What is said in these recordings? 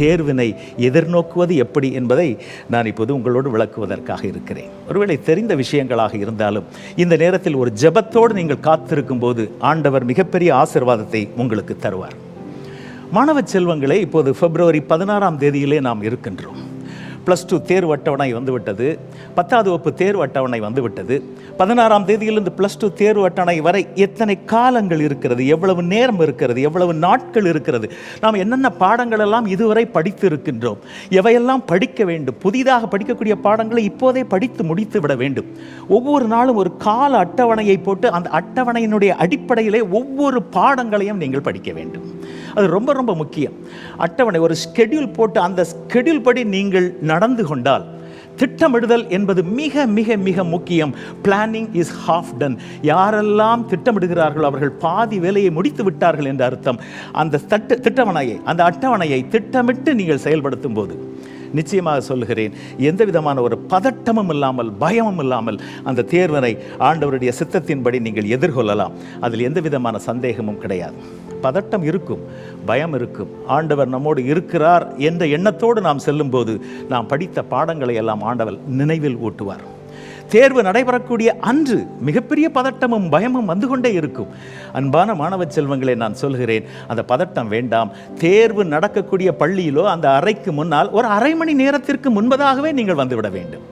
தேர்வினை எதிர்நோக்குவது எப்படி என்பதை நான் இப்போது உங்களோடு விளக்குவதற்காக இருக்கிறேன். ஒருவேளை தெரிந்த விஷயங்களாக இருந்தாலும் இந்த நேரத்தில் ஒரு ஜெபத்தோடு நீங்கள் காத்திருக்கும் போது ஆண்டவர் மிகப்பெரிய ஆசிர்வாதத்தை உங்களுக்கு தருவார். மாணவ செல்வங்களே இப்போது பிப்ரவரி பதினாறாம் தேதியிலே நாம் இருக்கின்றோம். ப்ளஸ் டூ தேர்வு அட்டவணை வந்துவிட்டது. பத்தாவது வகுப்பு தேர்வு அட்டவணை வந்துவிட்டது. பதினாறாம் தேதியிலிருந்து ப்ளஸ் டூ தேர்வு அட்டவணை வரை எத்தனை காலங்கள் இருக்கிறது? எவ்வளவு நேரம் இருக்கிறது? எவ்வளவு நாட்கள் இருக்கிறது? நாம் என்னென்ன பாடங்கள் எல்லாம் இதுவரை படித்து இருக்கின்றோம் எவையெல்லாம் படிக்க வேண்டும்? புதிதாக படிக்கக்கூடிய பாடங்களை இப்போதே படித்து முடித்து விட வேண்டும். ஒவ்வொரு நாளும் ஒரு கால அட்டவணையை போட்டு அந்த அட்டவணையினுடைய அடிப்படையிலே ஒவ்வொரு பாடங்களையும் நீங்கள் படிக்க வேண்டும். அது ரொம்ப ரொம்ப முக்கியம். அட்டவணை ஒரு ஸ்கெடியூல் போட்டு அந்த ஸ்கெடியூல் படி நீங்கள் நடந்து கொண்டால் திட்டமிடுதல் என்பது மிக மிக மிக முக்கியம். பிளானிங் இஸ் ஹாஃப் டன் யாரெல்லாம் திட்டமிடுகிறார்களோ அவர்கள் பாதி வேலையை முடித்து விட்டார்கள் என்ற அர்த்தம். அந்த தட்டு திட்டவணையை அந்த அட்டவணையை திட்டமிட்டு நீங்கள் செயல்படுத்தும் போது நிச்சயமாக சொல்லுகிறேன். எந்த விதமான ஒரு பதட்டமும் இல்லாமல் பயமும் இல்லாமல் அந்த தேர்வினை ஆண்டவருடைய சித்தத்தின்படி நீங்கள் எதிர்கொள்ளலாம். அதில் எந்த விதமான சந்தேகமும் கிடையாது. பதட்டம் இருக்கும் பயம் இருக்கும். ஆண்டவர் நம்மோடு இருக்கிறார் என்ற எண்ணத்தோடு நாம் செல்லும்போது நாம் படித்த பாடங்களை எல்லாம் ஆண்டவர் நினைவில் ஊட்டுவார். தேர்வு நடைபெறக்கூடிய அன்று மிகப்பெரிய பதட்டமும் பயமும் வந்து கொண்டே இருக்கும். அன்பான மாணவ செல்வங்களை நான் சொல்கிறேன் அந்த பதட்டம் வேண்டாம். தேர்வு நடக்கக்கூடிய பள்ளியிலோ அந்த அறைக்கு முன்னால் ஒரு அரை மணி நேரத்திற்கு முன்பதாகவே நீங்கள் வந்துவிட வேண்டும்.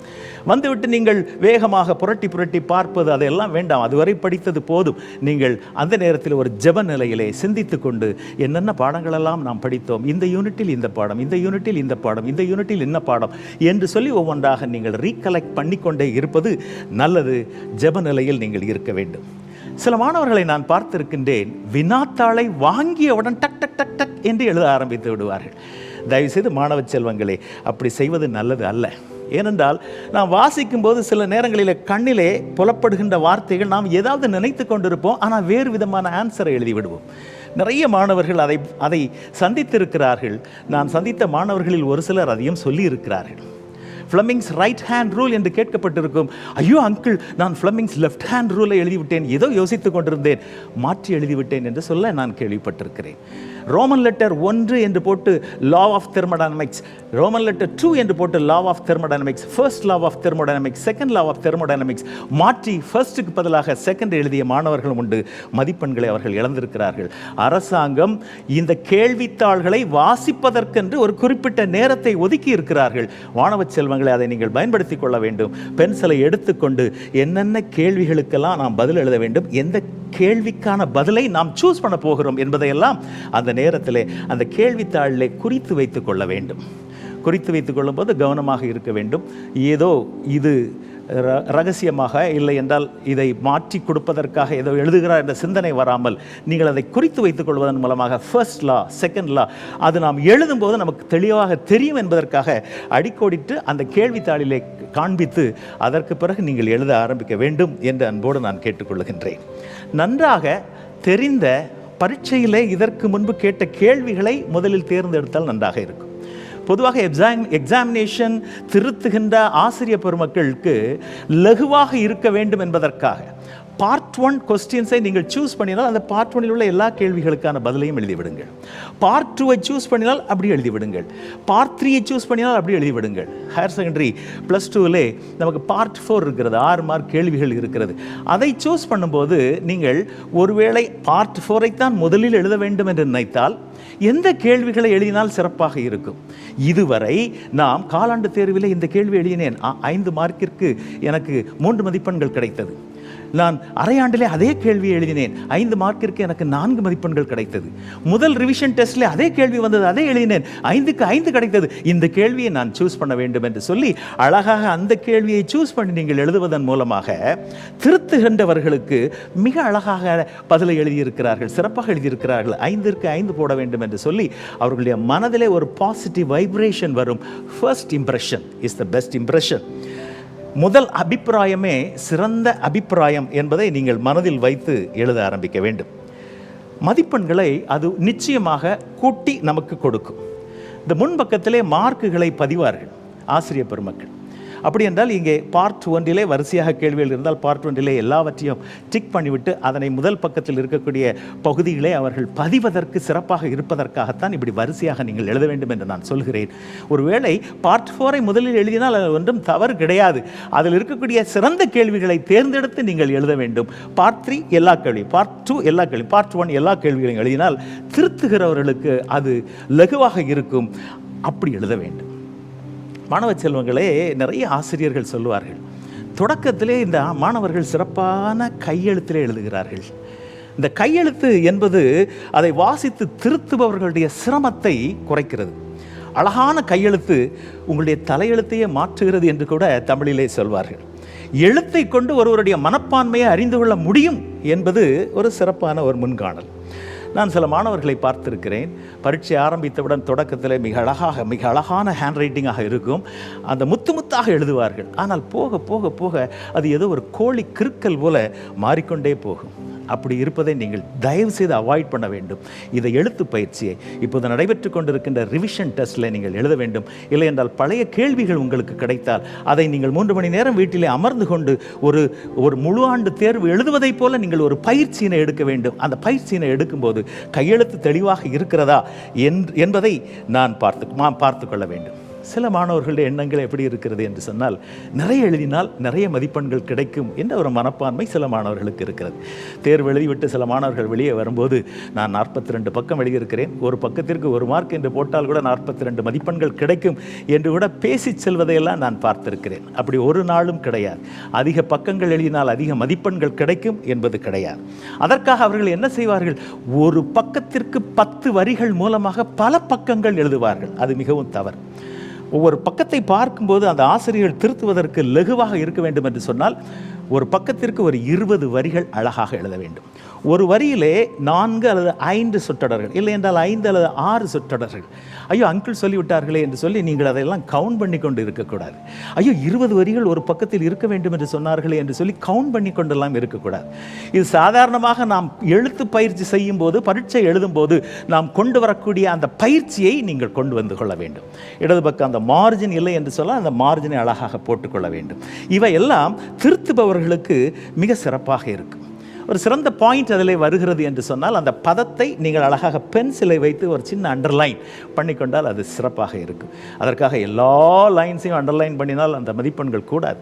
வந்துவிட்டு நீங்கள் வேகமாக புரட்டி புரட்டி பார்ப்பது அதையெல்லாம் வேண்டாம். அதுவரை படித்தது போதும். நீங்கள் அந்த நேரத்தில் ஒரு ஜெப நிலையிலே சிந்தித்து கொண்டு என்னென்ன பாடங்களெல்லாம் நாம் படித்தோம் இந்த யூனிட்டில் இந்த பாடம் இந்த யூனிட்டில் இந்த பாடம் இந்த யூனிட்டில் என்ன பாடம் என்று சொல்லி ஒவ்வொன்றாக நீங்கள் ரீகலெக்ட் பண்ணிக்கொண்டே இருப்பது நல்லது. ஜெப நிலையில் நீங்கள் இருக்க வேண்டும். சில மாணவர்களை நான் பார்த்திருக்கின்றேன் வினாத்தாளை வாங்கியவுடன் டக் டக் டக் டக் என்று எழுத ஆரம்பித்து விடுவார்கள். தயவுசெய்து மாணவ செல்வங்களே அப்படி செய்வது நல்லது அல்ல. ஏனென்றால் நாம் வாசிக்கும்போது சில நேரங்களில் கண்ணிலே புலப்படுகின்ற வார்த்தைகள் நாம் ஏதாவது நினைத்து கொண்டிருப்போம் ஆனால் வேறு விதமான ஆன்சரை எழுதிவிடுவோம். நிறைய மாணவர்கள் அதை அதை சந்தித்திருக்கிறார்கள். நான் சந்தித்த மாணவர்களில் ஒரு சிலர் அதையும் சொல்லியிருக்கிறார்கள். ஃப்ளமிங்ஸ் ரைட் ஹேண்ட் ரூல் என்று கேட்கப்பட்டிருக்கும். ஐயோ அங்கிள் நான் ஃப்ளமிங்ஸ் லெஃப்ட் ஹேண்ட் ரூலை எழுதிவிட்டேன் ஏதோ யோசித்துக் கொண்டிருந்தேன். மாற்றி எழுதிவிட்டேன் என்று சொல்ல நான் கேள்விப்பட்டிருக்கிறேன். ரோமன் லெட்டர் ஒன்று என்று போட்டு law of thermodynamics roman letter two என்று போட்டு law of thermodynamics first law of thermodynamics second law of thermodynamics மாற்றி ஃபர்ஸ்ட்டுக்கு பதிலாக செகண்ட் எழுதிய மாணவர்களும் உண்டு. மதிப்பெண்களை அவர்கள் இழந்திருக்கிறார்கள். அரசாங்கம் இந்த கேள்வித்தாள்களை வாசிப்பதற்கென்று ஒரு குறிப்பிட்ட நேரத்தை ஒதுக்கி இருக்கிறார்கள். மாணவ செல்வங்களை அதை நீங்கள் பயன்படுத்திக் கொள்ள வேண்டும். பென்சிலை எடுத்துக்கொண்டு என்னென்ன கேள்விகளுக்கெல்லாம் நாம் பதில் எழுத வேண்டும் எந்த கேள்விக்கான பதிலை நாம் சூஸ் பண்ண போகிறோம் என்பதையெல்லாம் அந்த நேரத்தில் அந்த கேள்வித்தாளிலே குறித்து வைத்து கொள்ள வேண்டும். குறித்து வைத்து கொள்ளும்போது கவனமாக இருக்க வேண்டும். ஏதோ இது ர- ரகசியமாக இல்லை என்றால் இதை மாற்றி கொடுப்பதற்காக ஏதோ எழுதுகிறார் என்ற சிந்தனை வராமல் நீங்கள் அதை குறித்து வைத்துக் கொள்வதன் மூலமாக ஃபர்ஸ்ட் லா செகண்ட் லா அது நாம் எழுதும்போது நமக்கு தெளிவாக தெரியும் என்பதற்காக அடிக்கோடிட்டு அந்த கேள்வித்தாளிலே காண்பித்து அதற்கு பிறகு நீங்கள் எழுத ஆரம்பிக்க வேண்டும் என்று அன்போடு நான் கேட்டுக்கொள்கின்றேன். நன்றாக தெரிந்த பரீட்சையிலே இதற்கு முன்பு கேட்ட கேள்விகளை முதலில் தேர்ந்தெடுத்தால் நன்றாக இருக்கும். பொதுவாக எக்ஸாம் எக்ஸாமினேஷன் திருத்துகின்ற ஆசிரியர் பெருமக்களுக்கு லகுவாக இருக்க வேண்டும் என்பதற்காக பார்ட் ஒன் கொஸ்டின்ஸை நீங்கள் சூஸ் பண்ணினால் அந்த பார்ட் ஒன்னில் உள்ள எல்லா கேள்விகளுக்கான பதிலையும் எழுதிவிடுங்கள். பார்ட் டூவை சூஸ் பண்ணினால் அப்படி எழுதிவிடுங்கள். பார்ட் த்ரீயை சூஸ் பண்ணினால் அப்படி எழுதிவிடுங்கள். ஹையர் செகண்டரி ப்ளஸ் டூவிலே நமக்கு பார்ட் ஃபோர் இருக்கிறது. ஆறு மார்க் கேள்விகள் இருக்கிறது. அதை சூஸ் பண்ணும்போது நீங்கள் ஒருவேளை பார்ட் ஃபோரைத்தான் முதலில் எழுத வேண்டும் என்று நினைத்தால் எந்த கேள்விகளை எழுதினால் சிறப்பாக இருக்கும்? இதுவரை நாம் காலாண்டு தேர்வில் இந்த கேள்வி எழுதினேன். ஐந்து மார்க்கிற்கு எனக்கு மூன்று மதிப்பெண்கள் கிடைத்தது. நான் அரையாண்டிலே அதே கேள்வியை எழுதினேன். ஐந்து மார்க்கிற்கு எனக்கு நான்கு மதிப்பெண்கள் கிடைத்தது. முதல் ரிவிஷன் டெஸ்ட்ல அதே கேள்வி வந்தது அதே எழுதினேன். ஐந்துக்கு ஐந்து கிடைத்தது. இந்த கேள்வியை நான் சூஸ் பண்ண வேண்டும் என்று சொல்லி அழகாக அந்த கேள்வியை சூஸ் பண்ணி நீங்கள் எழுதுவதன் மூலமாக திருத்துகின்றவர்களுக்கு மிக அழகாக பதிலை எழுதியிருக்கிறார்கள் சிறப்பாக எழுதியிருக்கிறார்கள். ஐந்திற்கு ஐந்து போட வேண்டும் என்று சொல்லி அவர்களுடைய மனதிலே ஒரு பாசிட்டிவ் வைப்ரேஷன் வரும். First impression is the best impression முதல் அபிப்பிராயமே சிறந்த அபிப்பிராயம் என்பதை நீங்கள் மனதில் வைத்து எழுத ஆரம்பிக்க வேண்டும். மதிப்பெண்களை அது நிச்சயமாக கூட்டி நமக்கு கொடுக்கும். இந்த முன்பக்கத்திலே மார்க்குகளை பதிவார்கள். ஆசிரியர் பெருமக்கள். அப்படி என்றால் இங்கே பார்ட் ஒன்றிலே வரிசையாக கேள்விகள் இருந்தால் பார்ட் ஒன்றிலே எல்லாவற்றையும் டிக் பண்ணிவிட்டு அதனை முதல் பக்கத்தில் இருக்கக்கூடிய பகுதிகளை அவர்கள் பதிவதற்கு சிறப்பாக இருப்பதற்காகத்தான் இப்படி வரிசையாக நீங்கள் எழுத வேண்டும் என்று நான் சொல்கிறேன். ஒருவேளை பார்ட் ஃபோரை முதலில் எழுதினால் அது ஒன்றும் தவறு கிடையாது. அதில் இருக்கக்கூடிய சிறந்த கேள்விகளை தேர்ந்தெடுத்து நீங்கள் எழுத வேண்டும். பார்ட் த்ரீ எல்லா கேள்வி பார்ட் டூ எல்லா கேள்வி பார்ட் ஒன் எல்லா கேள்விகளையும் எழுதினால் திருத்துகிறவர்களுக்கு அது லகுவாக இருக்கும். அப்படி எழுத வேண்டும். மாணவ செல்வங்களே நிறைய ஆசிரியர்கள் சொல்லுவார்கள் தொடக்கத்திலே இந்த மாணவர்கள் சிறப்பான கையெழுத்திலே எழுதுகிறார்கள். இந்த கையெழுத்து என்பது அதை வாசித்து திருத்துபவர்களுடைய சிரமத்தை குறைக்கிறது. அழகான கையெழுத்து உங்களுடைய தலையெழுத்தையே மாற்றுகிறது என்று கூட தமிழிலே சொல்வார்கள். எழுத்தை கொண்டு ஒருவருடைய மனப்பான்மையை அறிந்து கொள்ள முடியும் என்பது ஒரு சிறப்பான ஒரு முன்காணல். நான் சில மாணவர்களை பார்த்திருக்கிறேன். பரீட்சை ஆரம்பித்தவுடன் தொடக்கத்தில் மிக அழகாக மிக அழகான ஹேண்ட் ரைட்டிங்காக இருக்கும். அந்த முத்து முத்தாக எழுதுவார்கள். ஆனால் போக போக போக அது ஏதோ ஒரு கோழி கிறுக்கல் போல மாறிக்கொண்டே போகும். அப்படி இருப்பதை நீங்கள் தயவு செய்து அவாய்ட் பண்ண வேண்டும். இதை எழுத்து பயிற்சியை. இப்போது நடைபெற்று கொண்டிருக்கின்ற ரிவிஷன் டெஸ்ட்டில் நீங்கள் எழுத வேண்டும். இல்லை என்றால் பழைய கேள்விகள் உங்களுக்கு கிடைத்தால் அதை நீங்கள் மூன்று மணி நேரம் வீட்டிலே அமர்ந்து கொண்டு ஒரு ஒரு முழு ஆண்டு தேர்வு எழுதுவதைப் போல நீங்கள் ஒரு பயிற்சியினை எடுக்க வேண்டும். அந்த பயிற்சியினை எடுக்கும்போது கையெழுத்து தெளிவாக இருக்கிறதா என்- என்பதை நான் பார்த்து நான் பார்த்து கொள்ள வேண்டும். சில மாணவர்களுடைய எண்ணங்கள் எப்படி இருக்கிறது என்று சொன்னால் நிறைய எழுதினால் நிறைய மதிப்பெண்கள் கிடைக்கும் என்ற ஒரு மனப்பான்மை சில மாணவர்களுக்கு இருக்கிறது. தேர்வு எழுதிவிட்டு சில மாணவர்கள் வெளியே வரும்போது நான் நாற்பத்தி ரெண்டு பக்கம் எழுதியிருக்கிறேன். ஒரு பக்கத்திற்கு ஒரு மார்க் என்று போட்டால் கூட நாற்பத்தி ரெண்டு மதிப்பெண்கள் கிடைக்கும் என்று கூட பேசி செல்வதையெல்லாம் நான் பார்த்திருக்கிறேன். அப்படி ஒரு நாளும் கிடையாது. அதிக பக்கங்கள் எழுதினால் அதிக மதிப்பெண்கள் கிடைக்கும் என்பது கிடையாது. அதற்காக அவர்கள் என்ன செய்வார்கள்? ஒரு பக்கத்திற்கு பத்து வரிகள் மூலமாக பல பக்கங்கள் எழுதுவார்கள். அது மிகவும் தவறு. ஒவ்வொரு பக்கத்தை பார்க்கும்போது அந்த ஆசிரியர்கள் திருத்துவதற்கு லகுவாக இருக்க வேண்டும் என்று சொன்னால் ஒரு பக்கத்திற்கு ஒரு இருபது வரிகள் அழகாக எழுத வேண்டும். ஒரு வரியிலே நான்கு அல்லது ஐந்து சொற்றொடர்கள் இல்லை என்றால் ஐந்து அல்லது ஆறு சொற்றொடர்கள். ஐயோ அங்கிள் சொல்லிவிட்டார்களே என்று சொல்லி நீங்கள் அதையெல்லாம் கவுண்ட் பண்ணி கொண்டு இருக்கக்கூடாது. ஐயோ இருபது வரிகள் ஒரு பக்கத்தில் இருக்க வேண்டும் என்று சொன்னார்களே என்று சொல்லி கவுண்ட் பண்ணி கொண்டெல்லாம் இருக்கக்கூடாது. இது சாதாரணமாக நாம் எழுத்து பயிற்சி செய்யும் போது பரீட்சை எழுதும் போது நாம் கொண்டு வரக்கூடிய அந்த பயிற்சியை நீங்கள் கொண்டு வந்து கொள்ள வேண்டும். இடது பக்கம் அந்த மார்ஜின் இல்லை என்று சொல்ல அந்த மார்ஜினை அழகாக போட்டுக்கொள்ள வேண்டும். இவையெல்லாம் திருத்துபவர்களுக்கு மிக சிறப்பாக இருக்கும். ஒரு சிறந்த பாயிண்ட் அதில் வருகிறது என்று சொன்னால் அந்த பதத்தை நீங்கள் அழகாக பென்சிலை வைத்து ஒரு சின்ன அண்டர்லைன் பண்ணிக்கொண்டால் அது சிறப்பாக இருக்கும். அதற்காக எல்லா லைன்ஸையும் அண்டர்லைன் பண்ணினால் அந்த மதிப்பெண்கள் கூடாது.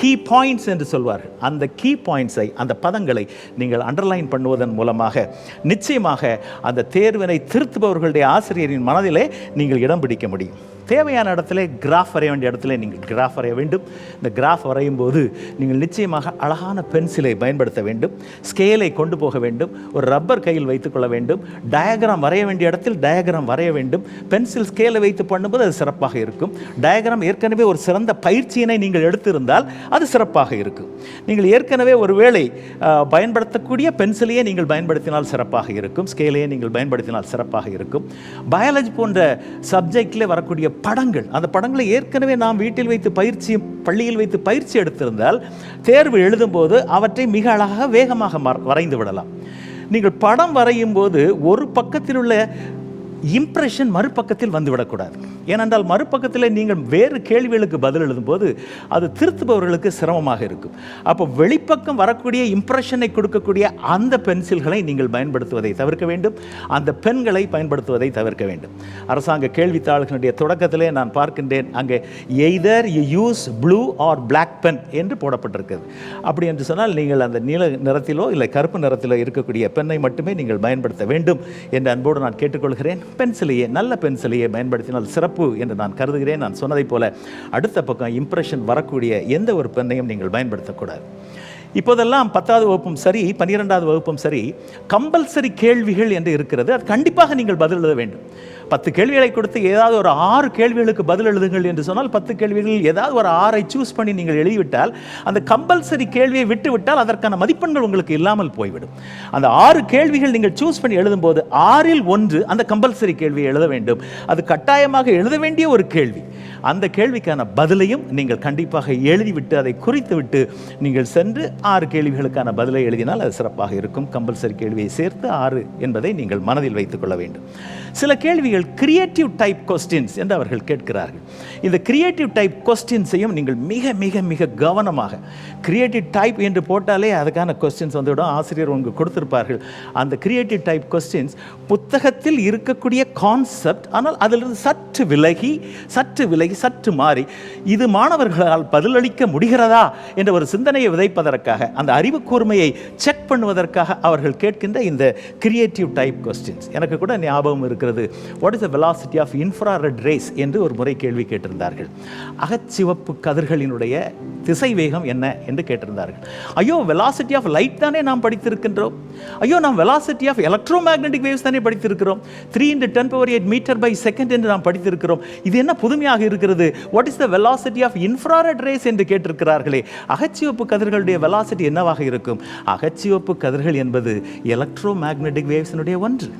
கீ பாயிண்ட்ஸ் என்று சொல்வார்கள். அந்த கீ பாயிண்ட்ஸை அந்த பதங்களை நீங்கள் அண்டர்லைன் பண்ணுவதன் மூலமாக நிச்சயமாக அந்த தேர்வினை திருத்துபவர்களுடைய ஆசிரியரின் மனதிலே நீங்கள் இடம் பிடிக்க முடியும். தேவையான இடத்துல கிராஃப் வரைய வேண்டிய இடத்துல நீங்கள் கிராஃப் வரைய வேண்டும். இந்த கிராஃப் வரையும் போது நீங்கள் நிச்சயமாக அழகான பென்சிலை பயன்படுத்த வேண்டும். ஸ்கேலை கொண்டு போக வேண்டும். ஒரு ரப்பர் கையில் வைத்துக்கொள்ள வேண்டும். டயக்ராம் வரைய வேண்டிய இடத்தில் டயக்ராம் வரைய வேண்டும். பென்சில் ஸ்கேலை வைத்து பண்ணும்போது அது சிறப்பாக இருக்கும். டயக்ராம் ஏற்கனவே ஒரு சிறந்த பயிற்சியினை நீங்கள் எடுத்திருந்தால் அது சிறப்பாக இருக்கும். நீங்கள் ஏற்கனவே ஒருவேளை பயன்படுத்தக்கூடிய பென்சிலையே நீங்கள் பயன்படுத்தினால் சிறப்பாக இருக்கும். ஸ்கேலையே நீங்கள் பயன்படுத்தினால் சிறப்பாக இருக்கும். பயாலஜி போன்ற சப்ஜெக்டில் வரக்கூடிய படங்கள். அந்த படங்களை ஏற்கனவே நாம் வீட்டில் வைத்து பயிற்சி பள்ளியில் வைத்து பயிற்சி எடுத்திருந்தால் தேர்வு எழுதும்போது அவற்றை மிக அழகாக வேகமாக வரைந்து விடலாம். நீங்கள் படம் வரையும் போது ஒரு பக்கத்தில் உள்ள இம்ப்ரெஷன் மறுபக்கத்தில் வந்துவிடக்கூடாது. ஏனென்றால் மறுபக்கத்தில் நீங்கள் வேறு கேள்விகளுக்கு பதில் எழுதும்போது அது திருத்துபவர்களுக்கு சிரமமாக இருக்கும். அப்போ வெளிப்பக்கம் வரக்கூடிய இம்ப்ரெஷனை கொடுக்கக்கூடிய அந்த பென்சில்களை நீங்கள் பயன்படுத்துவதை தவிர்க்க வேண்டும். அந்த பெண்களை பயன்படுத்துவதை தவிர்க்க வேண்டும். அரசாங்க கேள்வித்தாள்களுடைய தொடக்கத்திலே நான் பார்க்கின்றேன் அங்கே either you use blue or black pen என்று போடப்பட்டிருக்கிறது. அப்படி என்று சொன்னால் நீங்கள் அந்த நீல நிறத்திலோ இல்லை கருப்பு நிறத்திலோ இருக்கக்கூடிய பெண்ணை மட்டுமே நீங்கள் பயன்படுத்த வேண்டும் என்று அன்போடு நான் கேட்டுக்கொள்கிறேன். பென்சிலையே நல்ல பென்சிலையே பயன்படுத்தினால் சிறப்பு என்று நான் கருதுகிறேன். நான் சொன்னதைப் போல அடுத்த பக்கம் இம்ப்ரெஷன் வரக்கூடிய எந்த ஒரு பெண்ணையும் நீங்கள் பயன்படுத்தக்கூடாது. இப்போதெல்லாம் பத்தாவது வகுப்பும் சரி பன்னிரெண்டாவது வகுப்பும் சரி கம்பல்சரி கேள்விகள் என்று இருக்கிறது. அது கண்டிப்பாக நீங்கள் பதில் எழுத வேண்டும். பத்து கேள்விகளை கொடுத்து ஏதாவது ஒரு ஆறு கேள்விகளுக்கு பதில் எழுதுங்கள் என்று சொன்னால் பத்து கேள்விகளில் ஏதாவது ஒரு ஆறை சூஸ் பண்ணி நீங்கள் எழுதிவிட்டால் அந்த கம்பல்சரி கேள்வியை விட்டுவிட்டால் அதற்கான மதிப்பெண்கள் உங்களுக்கு இல்லாமல் போய்விடும். அந்த ஆறு கேள்விகள் நீங்கள் சூஸ் பண்ணி எழுதும்போது ஆறில் ஒன்று அந்த கம்பல்சரி கேள்வியை எழுத வேண்டும். அது கட்டாயமாக எழுத வேண்டிய ஒரு கேள்வி. அந்த கேள்விக்கான பதிலையும் நீங்கள் கண்டிப்பாக எழுதிவிட்டு அதை குறித்துவிட்டு நீங்கள் சென்று ஆறு கேள்விகளுக்கான பதிலை எழுதினால் அது சிறப்பாக இருக்கும். கம்பல்சரி கேள்வியை சேர்த்து ஆறு என்பதை நீங்கள் மனதில் வைத்துக் கொள்ள வேண்டும். சில கேள்விகள் கேள்விகள் கிரியேட்டிவ் டைப் கொஸ்டின்ஸ் என்று அவர்கள் கேட்கிறார்கள். இந்த கிரியேட்டிவ் டைப் கொஸ்டின்ஸையும் நீங்கள் மிக மிக மிக கவனமாக கிரியேட்டிவ் டைப் என்று போட்டாலே அதுக்கான கொஸ்டின்ஸ் வந்துவிடும். ஆசிரியர் உங்களுக்கு கொடுத்துருப்பார்கள். அந்த கிரியேட்டிவ் டைப் கொஸ்டின்ஸ் புத்தகத்தில் இருக்கக்கூடிய கான்செப்ட் ஆனால் அதிலிருந்து சற்று விலகி சற்று விலகி சற்று மாறி இது மாணவர்களால் பதிலளிக்க முடிகிறதா என்ற ஒரு சிந்தனையை விதைப்பதற்காக அந்த அறிவு கூர்மையை செக் பண்ணுவதற்காக அவர்கள் கேட்கின்ற இந்த கிரியேட்டிவ் டைப் கொஸ்டின்ஸ் எனக்கு கூட ஞாபகம் இருக்கிறது. What is the velocity of infrared rays என்று ஒரு முறை கேள்வி கேட்டிருந்தார்கள். அகச்சிவப்பு கதிர்களினுடைய திசை வேகம் என்ன என்று கேட்டிருந்தார்கள். ஐயோ வெலாசிட்டி ஆஃப் லைட் தானே நாம் படித்திருக்கின்றோம். ஐயோ நாம் velocity of electro magnetic waves தானே படித்திருக்கிறோம். Three into ten power eight metre per second என்று நாம் படித்திருக்கிறோம். இது என்ன புதுமையாக இருக்கிறது? What is the velocity of infrared rays என்று கேட்டிருக்கிறார்களே. அகச்சிவப்பு கதிர்களுடைய வெலாசிட்டி என்னவாக இருக்கும்? அகச்சிவப்பு கதிர்கள் என்பது எலக்ட்ரோ மேக்னெட்டிக் வேவ்ஸினுடைய ஒன்று.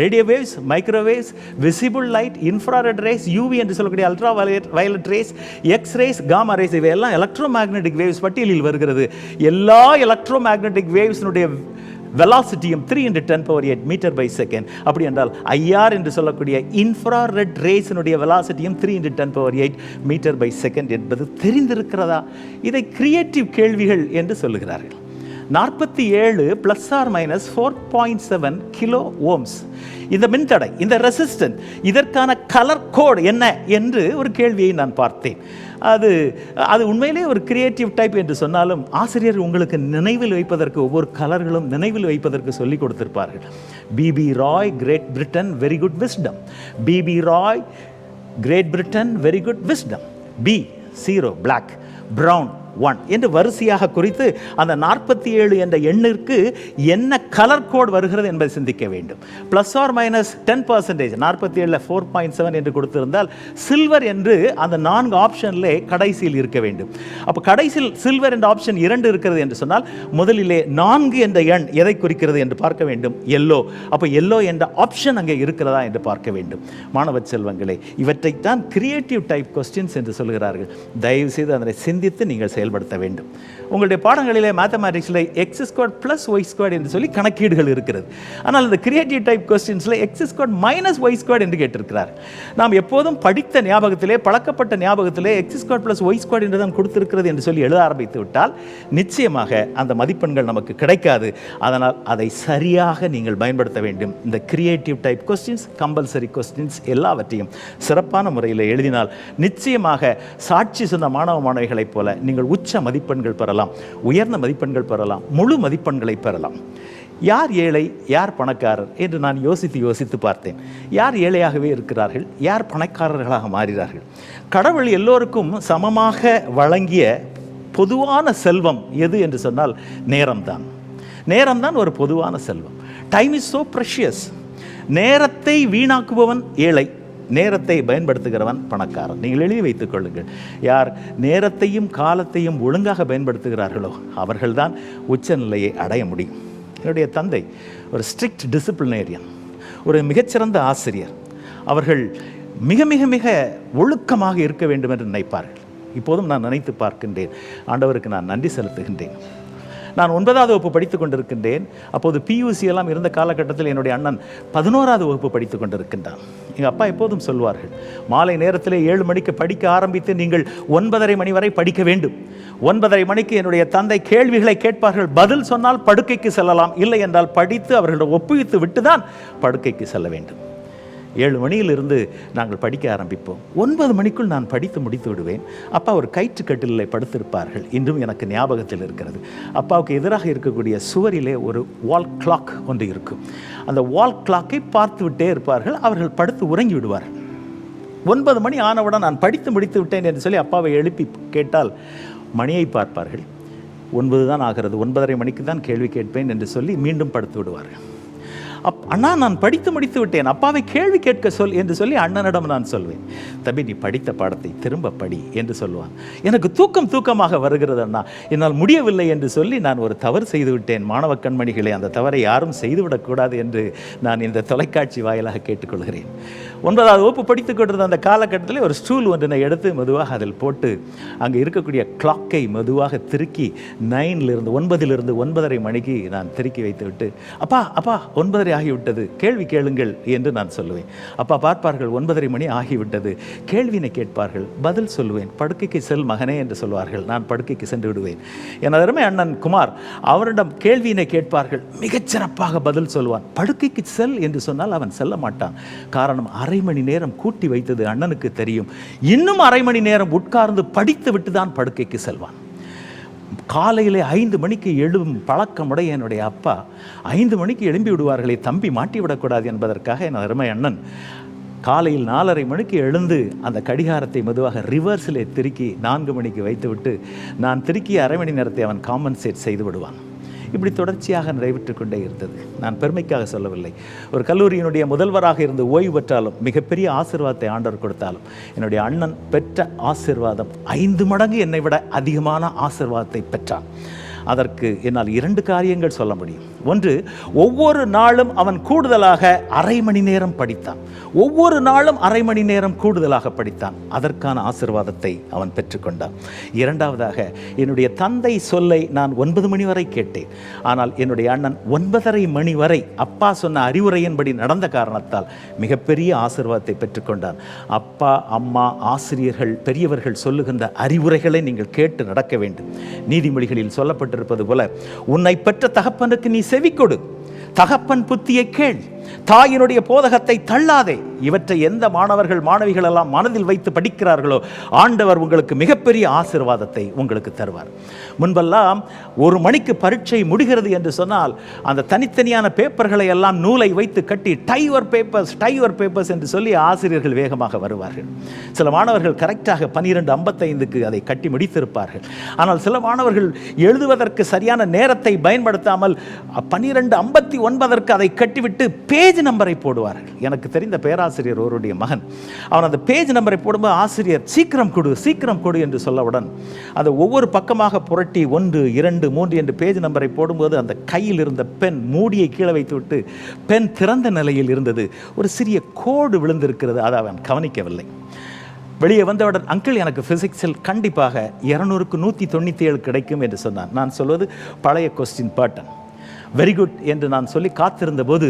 Radio waves microwaves visible light infrared rays UV என்று சொல்லக்கூடிய ultra violet violet rays X rays gamma rays இவையெல்லாம் எலக்ட்ரோ மேக்னெட்டிக் வேவ்ஸ் பட்டியலில் வருகிறது. எல்லா எலக்ட்ரோ மேக்னெட்டிக் வேவ்ஸினுடைய வெலாசிட்டியும் three into ten power eight metre per second அப்படி என்றால் ஐஆர் என்று சொல்லக்கூடிய இன்ஃப்ரா ரெட் ரேஸினுடைய வெலாசிட்டியும் three into ten power eight metre per second என்பது தெரிந்திருக்கிறதா? இதை கிரியேட்டிவ் கேள்விகள் என்று சொல்லுகிறார்கள். நாற்பத்தி ஏழு plus or minus four point seven kilo ohms இந்த மின்தடை இந்த ரெசிஸ்டன்ட் இதற்கான கலர் கோட் என்ன என்று ஒரு கேள்வியை நான் பார்த்தேன். அது அது உண்மையிலே ஒரு கிரியேட்டிவ் டைப் என்று சொன்னாலும் ஆசிரியர் உங்களுக்கு நினைவில் வைப்பதற்கு ஒவ்வொரு கலர்களும் நினைவில் வைப்பதற்கு சொல்லிக் கொடுத்திருப்பார்கள். BB Roy Great Britain very good wisdom BB Roy Great Britain very good wisdom B zero black brown one என்று வரிசையாக குறித்து அந்த நாற்பத்தி ஏழு என்ற எண்ணிற்கு என்ன கலர் கோட் வருகிறது என்பதை சிந்திக்க வேண்டும். Plus or minus ten percentage நாற்பத்தி ஏழில் ஃபோர் பாயிண்ட் செவன் என்று கொடுத்திருந்தால் சில்வர் என்று அந்த நான்கு ஆப்ஷனில் கடைசியில் இருக்க வேண்டும். அப்போ கடைசியில் சில்வர் என்ற ஆப்ஷன் இரண்டு இருக்கிறது என்று சொன்னால் முதலிலே நான்கு என்ற எண் எதை குறிக்கிறது என்று பார்க்க வேண்டும்? எல்லோ அப்போ எல்லோ என்ற ஆப்ஷன் அங்கே இருக்கிறதா என்று பார்க்க வேண்டும். மாணவ செல்வங்களே இவற்றைத்தான் கிரியேட்டிவ் டைப் கொஸ்டின்ஸ் என்று சொல்கிறார்கள். தயவுசெய்து அதனை சிந்தித்து நீங்கள் செயல்படுத்த வேண்டும். உங்களுடைய பாடங்களிலே மேத்தமேட்டிக்ஸில் X square plus Y square என்று சொல்லி கணக்கீடுகள் இருக்கிறது. ஆனால் இந்த creative type கொஸ்டின்ஸில் X square minus Y square என்று கேட்டிருக்கிறார். நாம் எப்போதும் படித்த ஞாபகத்திலே பழக்கப்பட்ட ஞாபகத்திலே X square plus Y square என்று தான் கொடுத்திருக்கிறது என்று சொல்லி எழுத ஆரம்பித்து விட்டால் நிச்சயமாக அந்த மதிப்பெண்கள் நமக்கு கிடைக்காது. அதனால் அதை சரியாக நீங்கள் பயன்படுத்த வேண்டும். இந்த creative type questions compulsory questions எல்லாவற்றையும் சிறப்பான முறையில் எழுதினால் நிச்சயமாக சாட்சி சொன்ன மாணவ மாணவிகளைப் போல நீங்கள் உச்ச மதிப்பெண்கள் பெறலாம். உயர்ந்த மதிப்பெண்கள் பெறலாம். முழு மதிப்பெண்களை பெறலாம். யார் ஏழை யார் பணக்காரர் என்று நான் யோசித்து யோசித்து பார்த்தேன். யார் ஏழையாகவே இருக்கிறார்கள் யார் பணக்காரர்களாக மாறினார்கள். கடவுள் எல்லோருக்கும் சமமாக வழங்கிய பொதுவான செல்வம் எது என்று சொன்னால் நேரம்தான். நேரம்தான் ஒரு பொதுவான செல்வம். டைம் இஸ் ஸோ ப்ரெஷியஸ் நேரத்தை வீணாக்குபவன் ஏழை. நேரத்தை பயன்படுத்துகிறவன் பணக்காரன். நீங்கள் எழுதி வைத்துக் கொள்ளுங்கள். யார் நேரத்தையும் காலத்தையும் ஒழுங்காக பயன்படுத்துகிறார்களோ அவர்கள்தான் உச்சநிலையை அடைய முடியும். என்னுடைய தந்தை ஒரு ஸ்ட்ரிக்ட் டிசிப்ளினேரியன் ஒரு மிகச்சிறந்த ஆசிரியர். அவர்கள் மிக மிக மிக ஒழுக்கமாக இருக்க வேண்டும் என்று நினைப்பார்கள். இப்போதும் நான் நினைத்து பார்க்கின்றேன். ஆண்டவருக்கு நான் நன்றி செலுத்துகின்றேன். நான் ஒன்பதாவது வகுப்பு படித்து கொண்டிருக்கின்றேன். அப்போது பியூசி எல்லாம் இருந்த காலகட்டத்தில் என்னுடைய அண்ணன் பதினோராவது வகுப்பு படித்து கொண்டிருக்கின்றான். எங்கள் அப்பா எப்போதும் சொல்வார்கள் மாலை நேரத்திலே ஏழு மணிக்கு படிக்க ஆரம்பித்து நீங்கள் ஒன்பதரை மணி வரை படிக்க வேண்டும். ஒன்பதரை மணிக்கு என்னுடைய தந்தை கேள்விகளை கேட்பார்கள். பதில் சொன்னால் படுக்கைக்கு செல்லலாம். இல்லை என்றால் படித்து அவர்களிடம் ஒப்புவித்து விட்டு தான் படுக்கைக்கு செல்ல வேண்டும். ஏழு மணியிலிருந்து நாங்கள் படிக்க ஆரம்பிப்போம். ஒன்பது மணிக்குள் நான் படித்து முடித்து விடுவேன். அப்பா ஒரு கயிற்றுக்கட்டிலே படுத்திருப்பார்கள். இன்றும் எனக்கு ஞாபகத்தில் இருக்கிறது. அப்பாவுக்கு எதிராக இருக்கக்கூடிய சுவரிலே ஒரு வால் கிளாக் ஒன்று இருக்கும். அந்த வால் கிளாக்கை பார்த்து விட்டே இருப்பார்கள். அவர்கள் படுத்து உறங்கி விடுவார்கள். ஒன்பது மணி ஆனவுடன் நான் படித்து முடித்து விட்டேன் என்று சொல்லி அப்பாவை எழுப்பி கேட்டால் மணியை பார்ப்பார்கள். ஒன்பது தான் ஆகிறது. ஒன்பதரை மணிக்கு தான் கேள்வி கேட்பேன் என்று சொல்லி மீண்டும் படுத்து விடுவார்கள். அப் அண்ணா நான் படித்து முடித்து விட்டேன். அப்பாவை கேள்வி கேட்க சொல் என்று சொல்லி அண்ணனிடம் நான் சொல்வேன். தம்பி நீ படித்த பாடத்தை திரும்ப படி என்று சொல்லுவான். எனக்கு தூக்கம் தூக்கமாக வருகிறது அண்ணா. என்னால் முடியவில்லை என்று சொல்லி நான் ஒரு தவறு செய்து விட்டேன். மாணவ கண்மணிகளை அந்த தவறை யாரும் செய்துவிடக்கூடாது என்று நான் இந்த தொலைக்காட்சி வாயிலாக கேட்டுக்கொள்கிறேன். ஒன்பதாவது வகுப்பு படித்து கொண்டிருந்த அந்த காலகட்டத்தில் ஒரு ஸ்டூல் ஒன்றினை எடுத்து மெதுவாக அதில் போட்டு அங்கே இருக்கக்கூடிய கிளாக்கை மெதுவாக திருக்கி நைன்லிருந்து ஒன்பதிலிருந்து ஒன்பதரை மணிக்கு நான் திருக்கி வைத்து விட்டு அப்பா அப்பா ஒன்பதரை ஆகிவிட்டது கேள்வி கேளுங்கள் என்று நான் சொல்லுவேன். அப்பா பார்ப்பார்கள் ஒன்பதரை மணி ஆகிவிட்டது கேள்வினை கேட்பார்கள் பதில் சொல்லுவேன் படுக்கைக்கு செல் மகனே என்று சொல்வார்கள். நான் படுக்கைக்கு சென்று விடுவேன். எனது அருமை அண்ணன் குமார் அவரிடம் கேள்வியினை கேட்பார்கள் மிகச்சிறப்பாக பதில் சொல்வான். படுக்கைக்கு செல் என்று சொன்னால் அவன் செல்ல மாட்டான். காரணம் அரை அரை மணி நேரம் கூட்டி வைத்தது அண்ணனுக்கு தெரியும். இன்னும் அரை மணி நேரம் உட்கார்ந்து படித்து விட்டு தான் படுக்கைக்கு செல்வான். காலையிலே ஐந்து மணிக்கு எழும் பழக்கமுடைய என்னுடைய அப்பா ஐந்து மணிக்கு எழும்பி விடுவார்களே தம்பி மாட்டி விடக்கூடாது என்பதற்காக என் அருமை அண்ணன் காலையில் நாலரை மணிக்கு எழுந்து அந்த கடிகாரத்தை மெதுவாக ரிவர்ஸில் திருக்கி நான்கு மணிக்கு வைத்துவிட்டு நான் திருக்கிய அரை மணி நேரத்தை அவன் காம்பன்சேட் செய்து விடுவான். இப்படி தொடர்ச்சியாக நடைபெற்று கொண்டே இருந்தது. நான் பெருமைக்காக சொல்லவில்லை. ஒரு கல்லூரியினுடைய முதல்வராக இருந்து ஓய்வு பெற்றாலும் மிகப்பெரிய ஆசிர்வாதத்தை ஆண்டவர் கொடுத்தாலும் என்னுடைய அண்ணன் பெற்ற ஆசிர்வாதம் ஐந்து மடங்கு என்னை விட அதிகமான ஆசிர்வாதத்தை பெற்றான். அதற்கு என்னால் இரண்டு காரியங்கள் சொல்ல முடியும். ஒன்று ஒவ்வொரு நாளும் அவன் கூடுதலாக அரை மணி நேரம் படித்தான். ஒவ்வொரு நாளும் அரை மணி நேரம் கூடுதலாக படித்தான். அதற்கான ஆசிர்வாதத்தை அவன் பெற்றுக்கொண்டான். இரண்டாவதாக என்னுடைய தந்தை சொல்லை நான் ஒன்பது மணி வரை கேட்டேன். ஆனால் என்னுடைய அண்ணன் ஒன்பதரை மணி வரை அப்பா சொன்ன அறிவுரையின்படி நடந்த காரணத்தால் மிகப்பெரிய ஆசிர்வாதத்தை பெற்றுக்கொண்டான். அப்பா அம்மா ஆசிரியர்கள் பெரியவர்கள் சொல்லுகின்ற அறிவுரைகளை நீங்கள் கேட்டு நடக்க வேண்டும். நீதிமொழிகளில் சொல்லப்பட்டிருப்பது போல உன்னை பெற்ற தகப்பனுக்கு நீ செவிக்கொடு தகப்பன் புத்தியை கேள். தாயினுடைய போதகத்தை தள்ளாதே. இவற்றை எந்த மாணவர்கள் மாணவிகள் எல்லாம் மனதில் வைத்து படிக்கிறார்களோ ஆண்டவர் உங்களுக்கு மிகப்பெரிய ஆசிர்வாதத்தை உங்களுக்கு தருவார். முன்பெல்லாம் ஒரு மணிக்கு பரீட்சை முடிகிறது என்று சொன்னால் அந்த தனித்தனியான பேப்பர்களை எல்லாம் நூலை வைத்து கட்டி டைவர் பேப்பர்ஸ் டைவர் பேப்பர்ஸ் என்று சொல்லி ஆசிரியர்கள் வேகமாக வருவார்கள். சில மாணவர்கள் கரெக்டாக பன்னிரெண்டு ஐம்பத்தைந்துக்கு அதை கட்டி முடித்திருப்பார்கள். ஆனால் சில மாணவர்கள் எழுதுவதற்கு சரியான நேரத்தை பயன்படுத்தாமல் பன்னிரெண்டு ஐம்பத்தி ஒன்பதற்கு அதை கட்டிவிட்டு பேஜ் நம்பரை போடுவார்கள். எனக்கு தெரிந்த பேராசிரியர் ஒருவருடைய மகன் அவன் அந்த பேஜ் நம்பரை போடும்போது ஆசிரியர் சீக்கிரம் கொடு சீக்கிரம் கொடு என்று சொல்லவுடன் அதை ஒவ்வொரு பக்கமாக புரட்டி ஒன்று இரண்டு மூன்று என்று பேஜ் நம்பரை போடும்போது அந்த கையில் இருந்த பெண் மூடியை கீழே வைத்துவிட்டு பெண் திறந்த நிலையில் இருந்தது. ஒரு சிறிய கோடு விழுந்திருக்கிறது அதை அவன் கவனிக்கவில்லை. வெளியே வந்தவுடன் அங்கிள் எனக்கு ஃபிசிக்ஸில் கண்டிப்பாக இரநூறுக்கு நூற்றி தொண்ணூற்றி ஏழு கிடைக்கும் என்று சொன்னான். நான் சொல்வது பழைய கொஸ்டின் பேட்டன் வெரி குட் என்று நான் சொல்லி காத்திருந்த போது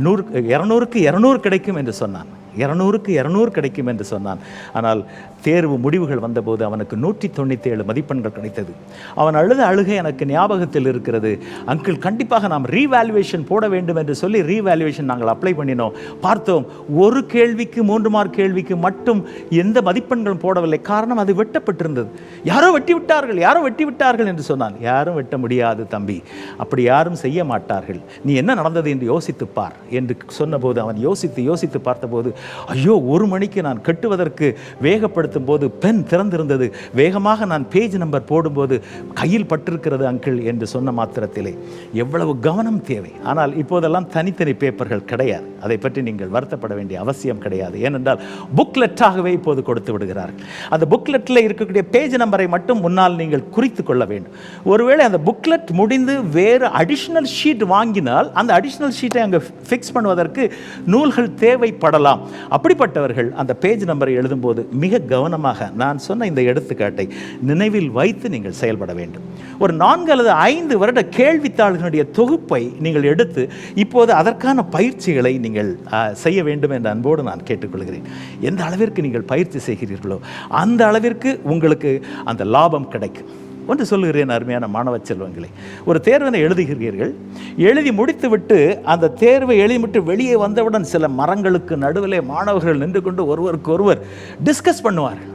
நூறு இரநூறுக்கு இரநூறு கிடைக்கும் என்று சொன்னான். இரநூறுக்கு இரநூறு கிடைக்கும் என்று சொன்னான். ஆனால் தேர்வு முடிவுகள் வந்தபோது அவனுக்கு நூற்றி தொண்ணூற்றி ஏழு மதிப்பெண்கள் கிடைத்தது. அவன் அழுத அழுகை எனக்கு ஞாபகத்தில் இருக்கிறது. அங்கிள் கண்டிப்பாக நாம் ரீவேல்யூவேஷன் போட வேண்டும் என்று சொல்லி ரீவேல்யூவேஷன் நாங்கள் அப்ளை பண்ணினோம். பார்த்தோம் ஒரு கேள்விக்கு மூன்று மார்க் கேள்விக்கு மட்டும் எந்த மதிப்பெண்களும் போடவில்லை. காரணம் அது வெட்டப்பட்டிருந்தது. யாரோ வெட்டி விட்டார்கள் யாரோ வெட்டி விட்டார்கள் என்று சொன்னான். யாரும் வெட்ட முடியாது தம்பி. அப்படி யாரும் செய்ய மாட்டார்கள். நீ என்ன நடந்தது என்று யோசித்துப் பார் என்று சொன்னபோது அவன் யோசித்து யோசித்து பார்த்தபோது ஐயோ ஒரு மணிக்கு நான் கட்டுவதற்கு பயன்படுத்தும் போது பென் திறந்திருந்தது. வேகமாக நான் பேஜ் நம்பர் போடும்போது கையில் பட்டிருக்கிறது அங்கிள் என்று சொன்ன மாத்திரத்திலே. எவ்வளவு கவனம் தேவை. ஆனால் இப்போதெல்லாம் தனித்தனி பேப்பர்கள் கிடையாது. அதை பற்றி நீங்கள் வருத்தப்பட வேண்டிய அவசியம் கிடையாது. ஏனென்றால் புக்லெட்டாகவே இப்போது கொடுத்து விடுகிறார்கள். அந்த புக்லெட்டில் இருக்கக்கூடிய பேஜ் நம்பரை மட்டும் முன்னால் நீங்கள் குறித்து கொள்ள வேண்டும். ஒருவேளை அந்த புக்லெட் முடிந்து வேறு அடிஷ்னல் ஷீட் வாங்கினால் அந்த அடிஷ்னல் ஷீட்டை அங்கே ஃபிக்ஸ் பண்ணுவதற்கு நூல்கள் தேவைப்படலாம். அப்படிப்பட்டவர்கள் அந்த பேஜ் நம்பரை எழுதும்போது மிக கவனமாக நான் சொன்ன இந்த எடுத்துக்காட்டை நினைவில் வைத்து நீங்கள் செயல்பட வேண்டும். ஒரு நான்கு அல்லது ஐந்து வருட கேள்வித்தாள்களுடைய தொகுப்பை நீங்கள் எடுத்து இப்போது அதற்கான பயிற்சிகளை நீங்கள் செய்ய வேண்டும் என்ற அன்போடு நான் கேட்டுக்கொள்கிறேன். எந்த அளவிற்கு நீங்கள் பயிற்சி செய்கிறீர்களோ அந்த அளவிற்கு உங்களுக்கு அந்த லாபம் கிடைக்கும். ஒன்று சொல்லுகிறேன் அருமையான மாணவ செல்வங்களை. ஒரு தேர்வினை எழுதுகிறீர்கள். எழுதி முடித்துவிட்டு அந்த தேர்வை எழுதிவிட்டு வெளியே வந்தவுடன் சில மரங்களுக்கு நடுவிலே மாணவர்கள் நின்று கொண்டு ஒருவருக்கு ஒருவர் டிஸ்கஸ் பண்ணுவார்கள்.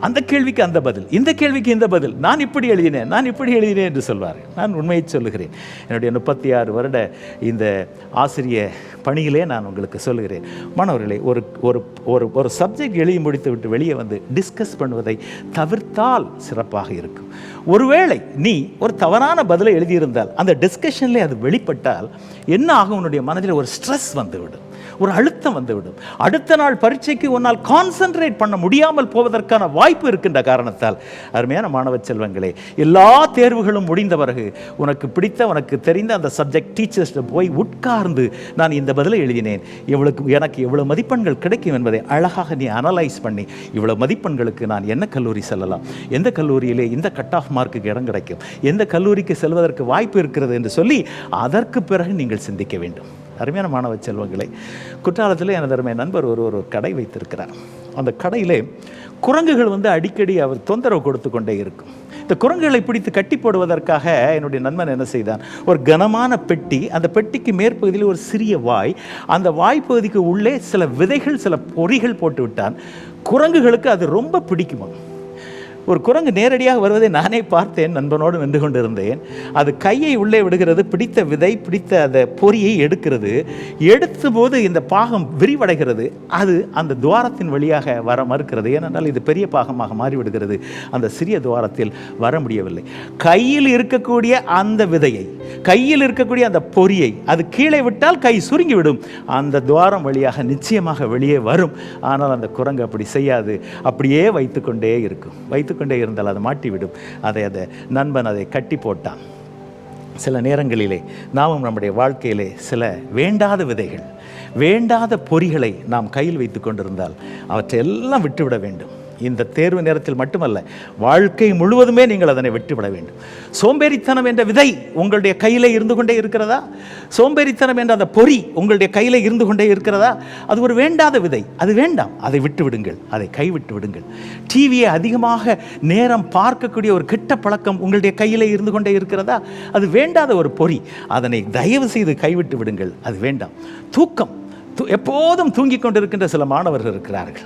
அந்த கேள்விக்கு அந்த பதில் இந்த கேள்விக்கு இந்த பதில் நான் இப்படி எழுதினேன் நான் இப்படி எழுதினேன் என்று சொல்வார்கள் நான் உண்மையை சொல்லுகிறேன். என்னுடைய முப்பத்தி ஆறு வருட இந்த ஆசிரிய பணியிலே நான் உங்களுக்கு சொல்லுகிறேன். மாணவர்களை ஒரு ஒரு ஒரு ஒரு சப்ஜெக்ட் எழுதி முடித்து விட்டு வெளியே வந்து டிஸ்கஸ் பண்ணுவதை தவிர்த்தால் சிறப்பாக இருக்கும். ஒருவேளை நீ ஒரு தவறான பதிலை எழுதியிருந்தால் அந்த டிஸ்கஷன்லேயே அது வெளிப்பட்டால் என்ன ஆகும் உன்னுடைய மனதில் ஒரு ஸ்ட்ரெஸ் வந்துவிடும். ஒரு அழுத்தம் வந்துவிடும். அடுத்த நாள் பரீட்சைக்கு உன்னால் கான்சென்ட்ரேட் பண்ண முடியாமல் போவதற்கான வாய்ப்பு இருக்கின்ற காரணத்தால் அருமையான மாணவ செல்வங்களே எல்லா தேர்வுகளும் முடிந்த பிறகு உனக்கு பிடித்த உனக்கு தெரிந்த அந்த சப்ஜெக்ட் டீச்சர்ஸ்ட போய் உட்கார்ந்து நான் இந்த பதிலை எழுதினேன். இவளுக்கு எனக்கு எவ்வளவு மதிப்பெண்கள் கிடைக்கும் என்பதை அழகாக நீ அனலைஸ் பண்ணி இவ்வளவு மதிப்பெண்களுக்கு நான் என்ன கல்லூரி செல்லலாம்? எந்த கல்லூரியிலே இந்த கட் ஆஃப் மார்க்குக்கு இடம் கிடைக்கும்? எந்த கல்லூரிக்கு செல்வதற்கு வாய்ப்பு இருக்கிறது என்று சொல்லி அதற்கு பிறகு நீங்கள் சிந்திக்க வேண்டும். அருமையான மாணவ செல்வங்களை குற்றாலத்தில் எனது அருமை நண்பர் ஒரு ஒரு கடை வைத்திருக்கிறார். அந்த கடையிலே குரங்குகள் வந்து அடிக்கடி அவர் தொந்தரவு கொடுத்து கொண்டே இருக்கும். இந்த குரங்குகளை பிடித்து கட்டி போடுவதற்காக என்னுடைய நண்பன் என்ன செய்தான்? ஒரு கனமான பெட்டி அந்த பெட்டிக்கு மேற்பகுதியில் ஒரு சிறிய வாய் அந்த வாய் பகுதிக்கு உள்ளே சில விதைகள் சில பொறிகள் போட்டு விட்டான். குரங்குகளுக்கு அது ரொம்ப பிடிக்குமா ஒரு குரங்கு நேரடியாக வருவதை நானே பார்த்தேன் நண்பனோடு நின்று கொண்டிருந்தேன். அது கையை உள்ளே விடுகிறது பிடித்த விதை பிடித்த அந்த பொறியை எடுக்கிறது. எடுத்த போது இந்த பாகம் விரிவடைகிறது. அது அந்த துவாரத்தின் வழியாக வர மறுக்கிறது. ஏனென்றால் இது பெரிய பாகமாக மாறிவிடுகிறது. அந்த சிறிய துவாரத்தில் வர முடியவில்லை. கையில் இருக்கக்கூடிய அந்த விதையை கையில் இருக்கக்கூடிய அந்த பொறியை அது கீழே விட்டால் கை சுருங்கிவிடும். அந்த துவாரம் வழியாக நிச்சயமாக வெளியே வரும். ஆனால் அந்த குரங்கு அப்படி செய்யாது. அப்படியே வைத்துக்கொண்டே இருக்கும். கொண்டே இருந்தால் அது மாட்டிவிடும். அதை அதை நண்பன் அதை கட்டி போட்டான். சில நேரங்களிலே நாமும் நம்முடைய வாழ்க்கையிலே சில வேண்டாத விதைகள் வேண்டாத பொறிகளை நாம் கையில் வைத்து கொண்டிருந்தால் அவற்றை எல்லாம் விட்டுவிட வேண்டும். இந்த தேர்வு நேரத்தில் மட்டுமல்ல வாழ்க்கை முழுவதுமே நீங்கள் அதனை விட்டுவிட வேண்டும். சோம்பேறித்தனம் என்ற விதை உங்களுடைய கையில் இருந்து கொண்டே இருக்கிறதா? சோம்பேறித்தனம் என்ற அந்த பொறி உங்களுடைய கையில் இருந்து கொண்டே இருக்கிறதா? அது ஒரு வேண்டாத விதை. அது வேண்டாம். அதை விட்டு விடுங்கள் அதை கைவிட்டு விடுங்கள் டிவியை அதிகமாக நேரம் பார்க்கக்கூடிய ஒரு கெட்ட பழக்கம் உங்களுடைய கையில் இருந்து கொண்டே இருக்கிறதா? அது வேண்டாத ஒரு பொறி. அதனை தயவு செய்து கைவிட்டு விடுங்கள் அது வேண்டாம். தூக்கம். தூ- எப்போதும் தூங்கிக் கொண்டிருக்கின்ற சில மாணவர்கள் இருக்கிறார்கள்.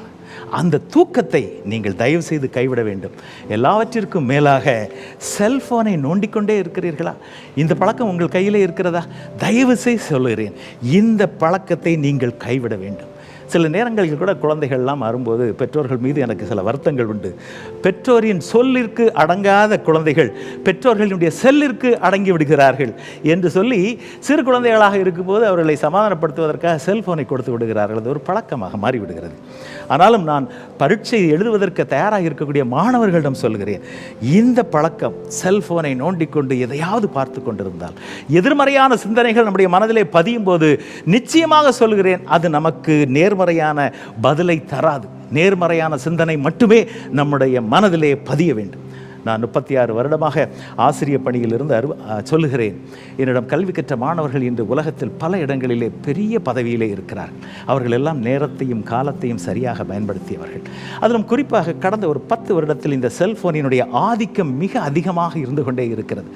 அந்த தூக்கத்தை நீங்கள் தயவு செய்து கைவிட வேண்டும். எல்லாவற்றிற்கும் மேலாக செல்ஃபோனை நோண்டிக்கொண்டே இருக்கிறீர்களா? இந்த பழக்கம் உங்கள் கையில் இருக்கிறதா? தயவு செய்து சொல்லுகிறேன் இந்த பழக்கத்தை நீங்கள் கைவிட வேண்டும். சில நேரங்களில் கூட குழந்தைகள்லாம் வரும்போது பெற்றோர்கள் மீது எனக்கு சில வருத்தங்கள் உண்டு. பெற்றோரின் சொல்லிற்கு அடங்காத குழந்தைகள் பெற்றோர்களினுடைய செல்லிற்கு அடங்கி விடுகிறார்கள் என்று சொல்லி சிறு குழந்தைகளாக இருக்கும்போது அவர்களை சமாதானப்படுத்துவதற்காக செல்போனை கொடுத்து விடுகிறார்கள். அது ஒரு பழக்கமாக மாறிவிடுகிறது. ஆனாலும் நான் பரீட்சை எழுதுவதற்கு தயாராக இருக்கக்கூடிய மாணவர்களிடம் சொல்கிறேன். இந்த பழக்கம் செல்போனை நோண்டிக்கொண்டு எதையாவது பார்த்து கொண்டிருந்தால் எதிர்மறையான சிந்தனைகள் நம்முடைய மனதிலே பதியும் போது நிச்சயமாக சொல்கிறேன் அது நமக்கு நேர்மறையான பதிலை தராது. நேர்மறையான சிந்தனை மட்டுமே நம்முடைய மனதிலே பதிய வேண்டும். நான் முப்பத்தி ஆறு வருடமாக ஆசிரியர் பணியில் இருந்து அரு சொல்லுகிறேன். என்னிடம் கல்வி கற்ற மாணவர்கள் இன்று உலகத்தில் பல இடங்களிலே பெரிய பதவியிலே இருக்கிறார்கள். அவர்கள் எல்லாம் நேரத்தையும் காலத்தையும் சரியாக பயன்படுத்தியவர்கள். அதிலும் குறிப்பாக கடந்த ஒரு பத்து வருடத்தில் இந்த செல்போனினுடைய ஆதிக்கம் மிக அதிகமாக இருந்து கொண்டே இருக்கிறது.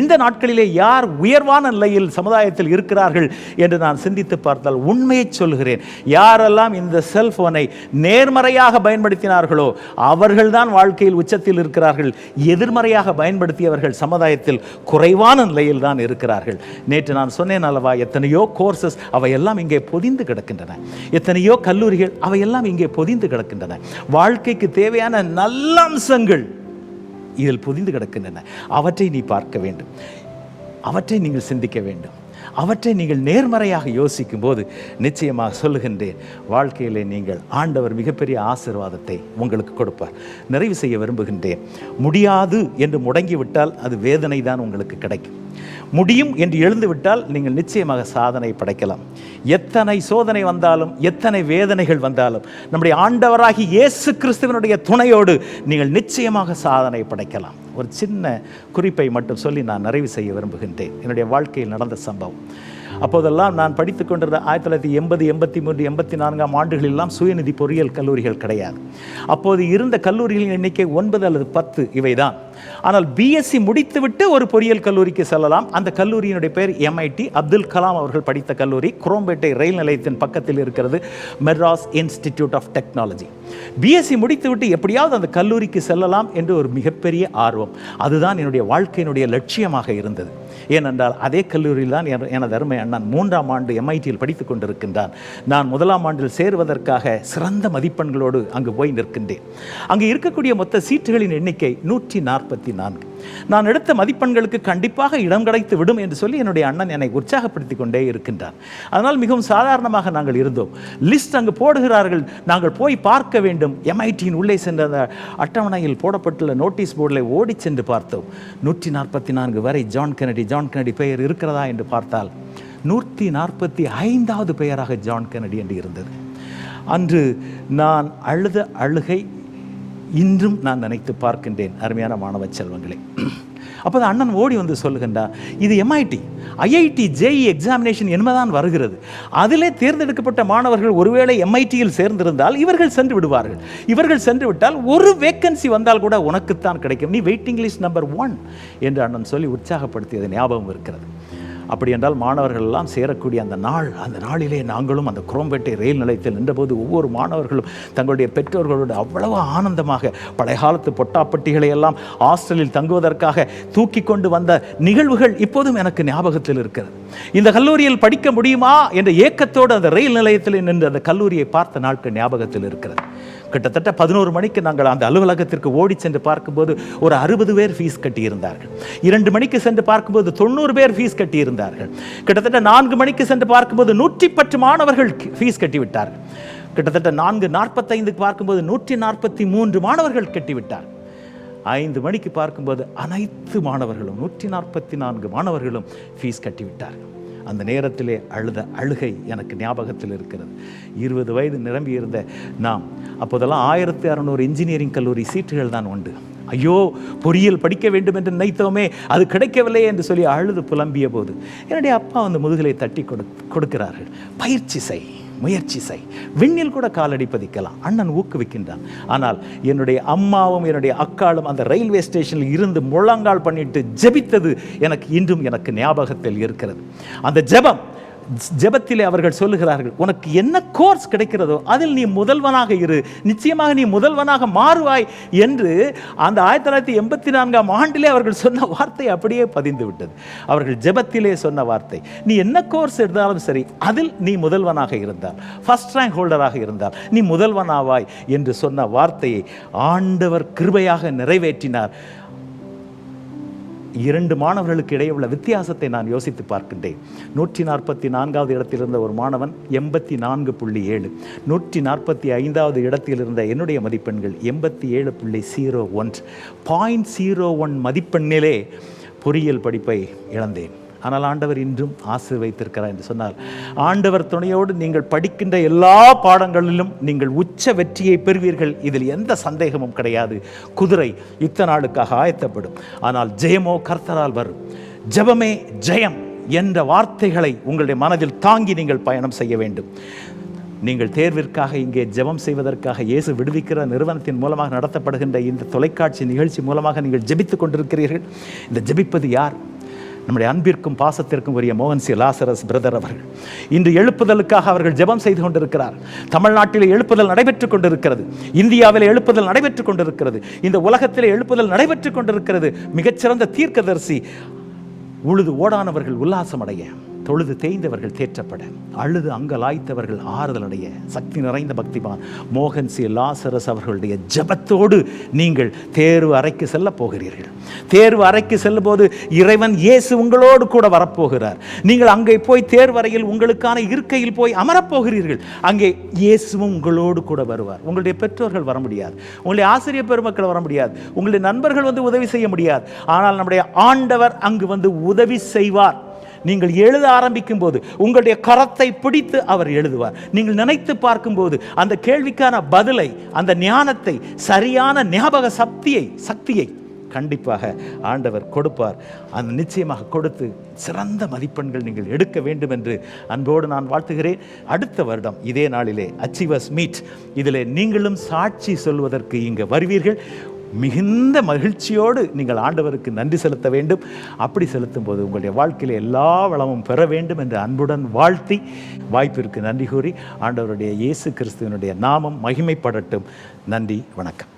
இந்த நாட்களிலே யார் உயர்வான நிலையில் சமுதாயத்தில் இருக்கிறார்கள் என்று நான் சிந்தித்து பார்த்தால் உண்மையை சொல்கிறேன் யாரெல்லாம் இந்த செல்போனை நேர்மறையாக பயன்படுத்தினார்களோ அவர்கள்தான் வாழ்க்கையில் உச்சத்தில் இருக்கிறார்கள். எதிர்மறையாக பயன்படுத்தியவர்கள் சமுதாயத்தில் குறைவான நிலையில் தான் இருக்கிறார்கள். நேற்று நான் சொன்னேன் அல்லவா எத்தனையோ கோர்சஸ் அவையெல்லாம் இங்கே பொதிந்து கிடக்கின்றன. எத்தனையோ கல்லூரிகள் அவையெல்லாம் இங்கே பொதிந்து கிடக்கின்றன. வாழ்க்கைக்கு தேவையான நல்ல அம்சங்கள் இதில் பொதிந்து கிடக்கின்றன. அவற்றை நீ பார்க்க வேண்டும். அவற்றை நீங்கள் சிந்திக்க வேண்டும். அவற்றை நீங்கள் நேர்மறையாக யோசிக்கும் போது நிச்சயமாக சொல்லுகின்றேன் வாழ்க்கையிலே நீங்கள் ஆண்டவர் மிகப்பெரிய ஆசீர்வாதத்தை உங்களுக்கு கொடுப்பார். நிறைவு செய்ய விரும்புகின்றேன். முடியாது என்று முடங்கிவிட்டால் அது வேதனை தான் உங்களுக்கு கிடைக்கும். முடியும் என்று எழுந்துவிட்டால் நீங்கள் நிச்சயமாக சாதனை படைக்கலாம். எத்தனை சோதனை வந்தாலும் எத்தனை வேதனைகள் வந்தாலும் நம்முடைய ஆண்டவராகி இயேசு கிறிஸ்துவனுடைய துணையோடு நீங்கள் நிச்சயமாக சாதனை படைக்கலாம். ஒரு சின்ன குறிப்பை மட்டும் சொல்லி நான் நிறைவு செய்ய விரும்புகின்றேன். என்னுடைய வாழ்க்கையில் நடந்த சம்பவம். அப்போதெல்லாம் நான் படித்து கொண்டிருந்த ஆயிரத்தி தொள்ளாயிரத்தி எண்பது எண்பத்தி மூன்று எண்பத்தி நான்காம் ஆண்டுகளெல்லாம் சுயநிதி பொறியியல் கல்லூரிகள் கிடையாது. அப்போது இருந்த கல்லூரிகளின் எண்ணிக்கை ஒன்பது அல்லது பத்து இவை தான் ஆனால் பிஎஸ்சி முடித்துவிட்டு ஒரு பொறியியல் கல்லூரிக்கு செல்லலாம். அந்த கல்லூரியினுடைய பெயர் எம்ஐடி அப்துல் கலாம் அவர்கள் படித்த கல்லூரி குரோம்பேட்டை ரயில் நிலையத்தின் பக்கத்தில் இருக்கிறது Madras institute of technology. BSc முடித்துவிட்டு எப்படியாவது அந்த கல்லூரிக்கு செல்லலாம் என்று ஒரு மிகப்பெரிய ஆர்வம். அதுதான் என்னுடைய வாழ்க்கையினுடைய லட்சியமாக இருந்தது. ஏனென்றால் அதே கல்லூரியில் தான் என- எனது அருமை அண்ணன் மூன்றாம் ஆண்டு எம்ஐடியில் படித்துக் கொண்டிருக்கின்றான். நான் முதலாம் ஆண்டில் சேருவதற்காக சிறந்த மதிப்பெண்களோடு அங்கு போய் நிற்கின்றேன். அங்கு இருக்கக்கூடிய மொத்த சீட்டுகளின் எண்ணிக்கை நூற்றி நாற்பத்தி நான்கு. நான் எடுத்த மதிப்பெண்களுக்கு கண்டிப்பாக இடம் கிடைத்து விடும் என்று சொல்லி என்னுடைய அண்ணன் என்னை உற்சாகப்படுத்தி கொண்டே இருக்கின்றார். அதனால் மிகவும் சாதாரணமாக நாங்கள் இருந்தோம். லிஸ்ட் அங்கு போடுகிறார்கள். நாங்கள் போய் பார்க்க வேண்டும். எம்ஐடியின் உள்ளே சென்ற அந்த அட்டவணையில் போடப்பட்டுள்ள நோட்டீஸ் போர்டில் ஓடி சென்று பார்த்தோம். நூற்றி நாற்பத்தி நான்கு வரை ஜான் கெனடி ஜான் கெனடி பெயர் இருக்கிறதா என்று பார்த்தால் நூற்றி நாற்பத்தி ஐந்தாவது பெயராக ஜான் கெனடி என்று இருந்தது. அன்று நான் அழுத அழுகை இன்றும் நான் நினைத்து பார்க்கின்றேன் அருமையான மாணவ செல்வங்களே. அப்போது அண்ணன் ஓடி வந்து சொல்லுகின்றார் இது எம்ஐடி ஐஐடி ஜேஇ எக்ஸாமினேஷன் என்பதான் வருகிறது. அதிலே தேர்ந்தெடுக்கப்பட்ட மாணவர்கள் ஒருவேளை எம்ஐடியில் சேர்ந்திருந்தால் இவர்கள் சென்று விடுவார்கள். இவர்கள் சென்று விட்டால் ஒரு வேக்கன்சி வந்தால் கூட உனக்குத்தான் கிடைக்கும். நீ வெயிட்டிங் லிஸ்ட் நம்பர் ஒன் என்று அண்ணன் சொல்லி உற்சாகப்படுத்தியது ஞாபகம் இருக்கிறது. அப்படி என்றால் மாணவர்கள் எல்லாம் சேரக்கூடிய அந்த நாள் அந்த நாளிலே நாங்களும் அந்த குரோம்பேட்டை ரயில் நிலையத்தில் நின்றபோது ஒவ்வொரு மாணவர்களும் தங்களுடைய பெற்றோர்களோடு அவ்வளவு ஆனந்தமாக பழைய காலத்து பொட்டாப்பட்டிகளை எல்லாம் ஹாஸ்டலில் தங்குவதற்காக தூக்கி கொண்டு வந்த நிகழ்வுகள் இப்போதும் எனக்கு ஞாபகத்தில் இருக்கிறது. இந்த கல்லூரியில் படிக்க முடியுமா? என்ற ஏக்கத்தோடு அந்த ரயில் நிலையத்தில் நின்று அந்த கல்லூரியை பார்த்த நாட்கள் ஞாபகத்தில் இருக்கிறது. கிட்டத்தட்ட பதினோரு மணிக்கு நாங்கள் அந்த அலுவலகத்திற்கு ஓடி சென்று பார்க்கும்போது ஒரு அறுபது பேர் ஃபீஸ் கட்டியிருந்தார்கள். இரண்டு மணிக்கு சென்று பார்க்கும்போது தொண்ணூறு பேர் ஃபீஸ் கட்டியிருந்தார்கள். கிட்டத்தட்ட நான்கு மணிக்கு சென்று பார்க்கும்போது நூற்றி பத்து மாணவர்கள் ஃபீஸ் கட்டிவிட்டார்கள். கிட்டத்தட்ட நான்கு நாற்பத்தைந்துக்கு பார்க்கும்போது நூற்றி நாற்பத்தி மூன்று மாணவர்கள் கட்டிவிட்டார் ஐந்து மணிக்கு பார்க்கும்போது அனைத்து மாணவர்களும் நூற்றி நாற்பத்தி நான்கு மாணவர்களும் ஃபீஸ் கட்டிவிட்டார்கள். அந்த நேரத்திலே அழுத அழுகை எனக்கு ஞாபகத்தில் இருக்கிறது. இருபது வயது நிரம்பி இருந்த நாம் அப்போதெல்லாம் ஆயிரத்தி அறநூறு இன்ஜினியரிங் கல்லூரி சீட்டுகள் தான் உண்டு. ஐயோ பொறியியல் படிக்க வேண்டும் என்று நினைத்தோமே அது கிடைக்கவில்லை என்று சொல்லி அழுது புலம்பிய போது என்னுடைய அப்பா வந்து முதுகலை தட்டி கொடு கொடுக்கிறார்கள். பயிற்சி செய். முயற்சி செய். விண்ணில் கூட காலடி பதிக்கலாம். அண்ணன் ஊக்குவிக்கின்றான். ஆனால் என்னுடைய அம்மாவும் என்னுடைய அக்காளும் அந்த ரயில்வே ஸ்டேஷனில் இருந்து முழங்கால் பண்ணிட்டு ஜெபித்தது எனக்கு இன்றும் எனக்கு ஞாபகத்தில் இருக்கிறது. அந்த ஜெபம் ஜெபத்திலே அவர்கள் சொல்லுகிறார்கள் உனக்கு என்ன கோர்ஸ் கிடைக்கிறதோ அதில் நீ முதல்வனாக இரு. நிச்சயமாக நீ முதல்வனாக மாறுவாய் என்று அந்த ஆயிரத்தி தொள்ளாயிரத்தி எண்பத்தி நான்காம் ஆண்டிலே அவர்கள் சொன்ன வார்த்தை அப்படியே பதிந்து விட்டது. அவர்கள் ஜெபத்திலே சொன்ன வார்த்தை நீ என்ன கோர்ஸ் எடுத்தாலும் சரி அதில் நீ முதல்வனாக இருந்தால் ஃபர்ஸ்ட் ரேங்க் ஹோல்டராக இருந்தால் நீ முதல்வனாவாய் என்று சொன்ன வார்த்தையை ஆண்டவர் கிருபையாக நிறைவேற்றினார். இரண்டு மாணவர்களுக்கு இடையே உள்ள வித்தியாசத்தை நான் யோசித்து பார்க்கின்றேன். நூற்றி நாற்பத்தி நான்காவது இடத்தில் இருந்த ஒரு மாணவன் எண்பத்தி நான்கு புள்ளி ஏழு. நூற்றி நாற்பத்தி ஐந்தாவது இடத்தில் இருந்த என்னுடைய மதிப்பெண்கள் எண்பத்தி ஏழு புள்ளி zero one point zero one மதிப்பெண்ணிலே பொறியியல் படிப்பை இழந்தேன். ஆனால் ஆண்டவர் இன்றும் ஆசை வைத்திருக்கிறார் என்று சொன்னார். ஆண்டவர் துணையோடு நீங்கள் படிக்கின்ற எல்லா பாடங்களிலும் நீங்கள் உச்ச வெற்றியை பெறுவீர்கள். இதில் எந்த சந்தேகமும் கிடையாது. குதிரை யுத்த நாளுக்காக ஆயத்தப்படும். ஆனால் ஜெயமோ கர்த்தரால் வரும். ஜெபமே ஜெயம் என்ற வார்த்தைகளை உங்களுடைய மனதில் தாங்கி நீங்கள் பயணம் செய்ய வேண்டும். நீங்கள் தேர்விற்காக இங்கே ஜெபம் செய்வதற்காக இயேசு விடுவிக்கிற நிறுவனத்தின் மூலமாக நடத்தப்படுகின்ற இந்த தொலைக்காட்சி நிகழ்ச்சி மூலமாக நீங்கள் ஜெபித்துக் கொண்டிருக்கிறீர்கள். இந்த ஜெபிப்பது யார்? நம்முடைய அன்பிற்கும் பாசத்திற்கும் உரிய மோகன் சி. லாசரஸ் பிரதர் அவர்கள். இன்று எழுப்புதலுக்காக அவர்கள் ஜெபம் செய்து கொண்டிருக்கிறார். தமிழ்நாட்டில் எழுப்புதல் நடைபெற்றுக் கொண்டிருக்கிறது. இந்தியாவில் எழுப்புதல் நடைபெற்றுக் கொண்டிருக்கிறது. இந்த உலகத்தில் எழுப்புதல் நடைபெற்றுக் கொண்டிருக்கிறது. மிகச்சிறந்த தீர்க்கதரிசி. உழுது ஓடானவர்கள் உல்லாசம் அடைய தொழுது தேய்ந்தவர்கள் தேற்றப்பட அழுது அங்கலாய்த்தவர்கள் ஆறுதல் அடைய சக்தி நிறைந்த பக்திமான் மோகன் சி. லாசரஸ் அவர்களுடைய ஜெபத்தோடு நீங்கள் தேர்வு அறைக்கு செல்ல போகிறீர்கள். தேர்வு அறைக்கு செல்லும்போது இறைவன் இயேசு உங்களோடு கூட வரப்போகிறார். நீங்கள் அங்கே போய் தேர்வறையில் உங்களுக்கான இருக்கையில் போய் அமரப்போகிறீர்கள் அங்கே இயேசுவும் உங்களோடு கூட வருவார். உங்களுடைய பெற்றோர்கள் வர முடியாது. உங்களுடைய ஆசிரியர் பெருமக்கள் வர முடியாது. உங்களுடைய நண்பர்கள் வந்து உதவி செய்ய முடியாது. ஆனால் நம்முடைய ஆண்டவர் அங்கு வந்து உதவி செய்வார். நீங்கள் எழுத ஆரம்பிக்கும் போது உங்களுடைய கரத்தை பிடித்து அவர் எழுதுவார். நீங்கள் நினைத்து பார்க்கும்போது அந்த கேள்விக்கான பதிலை அந்த ஞானத்தை சரியான ஞாபக சக்தியை சக்தியை கண்டிப்பாக ஆண்டவர் கொடுப்பார். அந்த நிச்சயமாக கொடுத்து சிறந்த மதிப்பெண்கள் நீங்கள் எடுக்க வேண்டும் என்று அன்போடு நான் வாழ்த்துகிறேன். அடுத்த வருடம் இதே நாளிலே அச்சீவர்ஸ் மீட் இதிலே நீங்களும் சாட்சி சொல்வதற்கு இங்கே வருவீர்கள். மிகுந்த மகிழ்ச்சியோடு நீங்கள் ஆண்டவருக்கு நன்றி செலுத்த வேண்டும். அப்படி செலுத்தும் போது உங்களுடைய வாழ்க்கையில் எல்லா வளமும் பெற வேண்டும் என்று அன்புடன் வாழ்த்தி வாய்ப்பிற்கு நன்றி கூறி ஆண்டவருடைய இயேசு கிறிஸ்துவனுடைய நாமம் மகிமைப்படட்டும். நன்றி வணக்கம்.